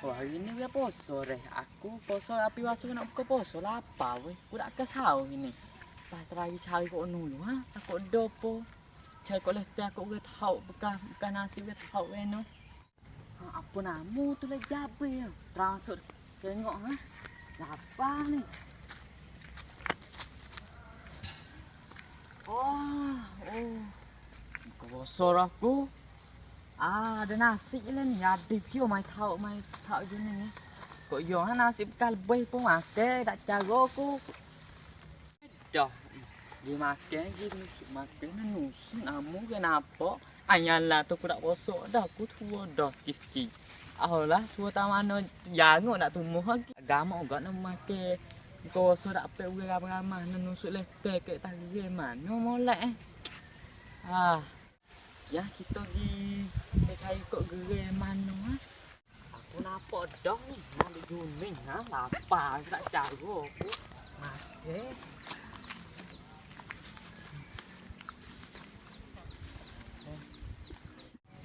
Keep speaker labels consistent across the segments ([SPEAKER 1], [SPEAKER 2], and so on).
[SPEAKER 1] Wah, hari ni dia poso deh. Aku poso api wasu nak buka poso lapar weh. Aku nak ke sahur ini. Pas terakhir cari kau nulu ha. Aku dopo. Cari kau leh aku ke tahu bukan bukan nasi ke tahu eno. Ha, apa namu tu lah jabe ya. Transfer tengok ha. Lapar ni. Oh, oh. Kau bosor aku. À, ada nasi lah ni. Ada pio mai tahu mai tahu je ni. Kok yo ha nasi bekal lebih pun makan tak cara aku. Dah. Dia makan je nusuk makan na nusuk namu kenapa? Ayalah tu aku tak bosok dah aku tua dah sikit-sikit. Alah, tua tak mana jangan nak tumbuh lagi. Agama juga nak makan. Kau rasa tak apa uang ramah-ramah nak nusuk letek ke tak mana molek eh. Ah. Ya kita pergi kita cari kok gerai mana ha. Aku nampak dah ni nak di gunung ha lapar aku tak cara aku. Mati.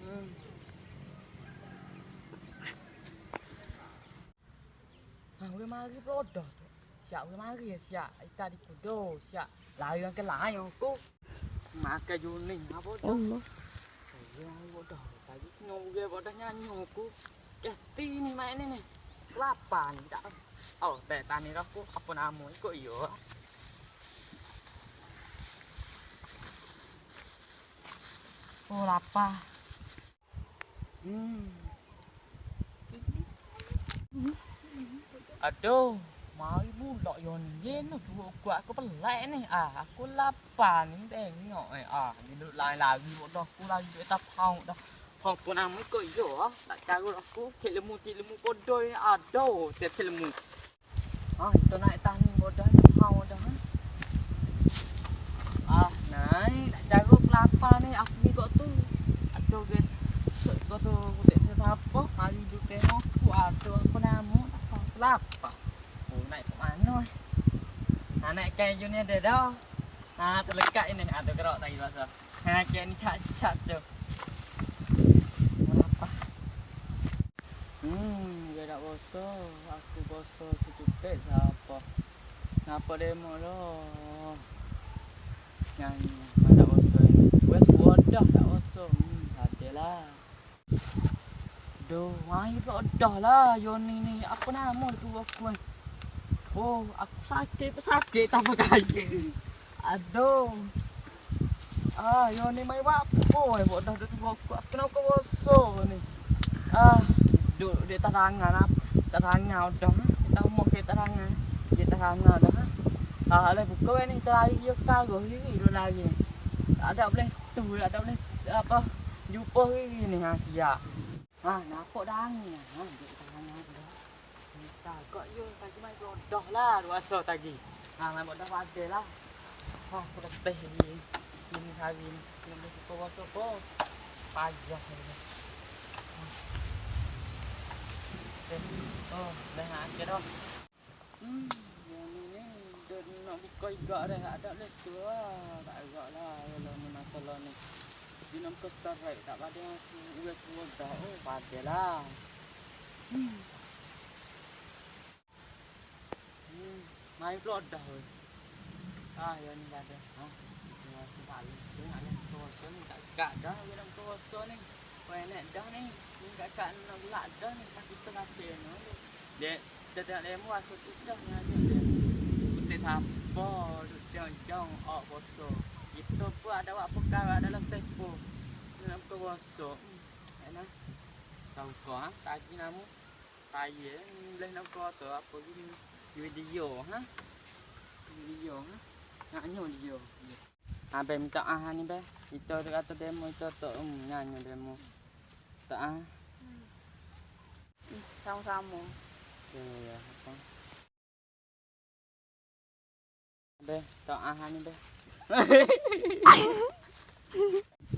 [SPEAKER 1] Hmm. Ha, we mari pelodah tu. Siap we mari ya siap. Ikan di kudo, siap. Lari ke lain aku. Makan juning apa dah.
[SPEAKER 2] Allah.
[SPEAKER 1] Ya, bodoh. Tadi nyong gue bodoh nyanyi aku. Kesti ni main ni ni. Kelapa ni tak. Oh, teh tani aku apa nama ikut yo. Oh, lapar. Hmm. Aduh, mari pula yo ni. Yen tu kuat aku pelak ni. Ah, aku lapar ni tengok eh. Ah, ni duduk lain lagi bodoh aku lagi di atas paung dah. Paung pun nama ikut yo ah. Tak cara aku. Kek lemu kek lemu bodoh ni aduh, tiap lemu. Ah, itu naik tani bodoh ni paung dah. Ha? Ah, naik tak cara aku lapar ni. Aku ni kok tu. Aduh, get. Kau tu kutik siapa? Mari duduk tengok aku. Aduh, aku nama. Aku lapar. Oh, ke mana? Ha, kayu ni ada dah. Ha, terlekat ini. Ada gerak tadi pasal. Ha, kayu ni cat-cat tu. Apa? Hmm, dia nak bosor. Aku bosor tu juga siapa? Kenapa demo lo? Nyanyi. Mana bosor ini? Gue tua dah tak bosor. Hmm, adalah. Duh, mai pula dah lah Yoni ni. Apa nama tu aku ni? Oh, aku sakit pun sakit tak pakai. Aduh. Ah, Yoni mai buat apa? Buat dah tu aku. Aku nak kau bosok ni. Ah, duduk di tarangan apa? Tarangan dah. Kita mau ke tarangan. Di tarangan dah. Ah, le buka ni terakhir dia karo ni dulu lagi. Tak ada boleh tu, tak ada boleh apa jumpa ni ha siap. Ha, nampak dah angin. Ha, duduk tarangan dah. Tak kok yo tadi mai bodoh lah luasa tadi. Ha, mai bodoh ada lah. Ha, aku dah teh ni. Ini hari ni. Yang mesti kau rasa apa? Payah ni. Oh, dah nak dah. Hmm, yang ni dia nak buka igak dah. Ada le tu lah. Tak agak lah kalau masalah ni. Dia nak ke strike tak pada aku. Uwe tua dah. Oh, pada lah. Hmm, main pula dah. Ah, yang ni ada. Ha. Sekali. Dia nak lihat kuasa ni tak sekat dah. Dia nak kuasa ni. Enak dah ni. Ni kat nak gelak dah ni. Tak kita nasi ni. Dia dia tengok demo asal tu dah ni aja dia. Putih. Duk jong-jong. Oh, kuasa. Itu pun ada buat perkara dalam tempo. Kuasa. Hmm. Enak. Tahu kau ha? Tadi nama. Saya boleh nak kuasa apa gini. Video ha. Video ha. Nak tao video. Ha be minta ah ni be. Kita dia kata demo itu tu um nyanyi demo. Tak ah.
[SPEAKER 2] Sama-sama.
[SPEAKER 1] Ya ya apa. Be, tak ah ni be.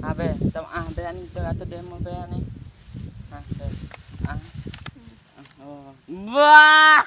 [SPEAKER 1] Ha be, tak ah be ni kita kata demo be ni. Ha be. Ah. Oh. Wah!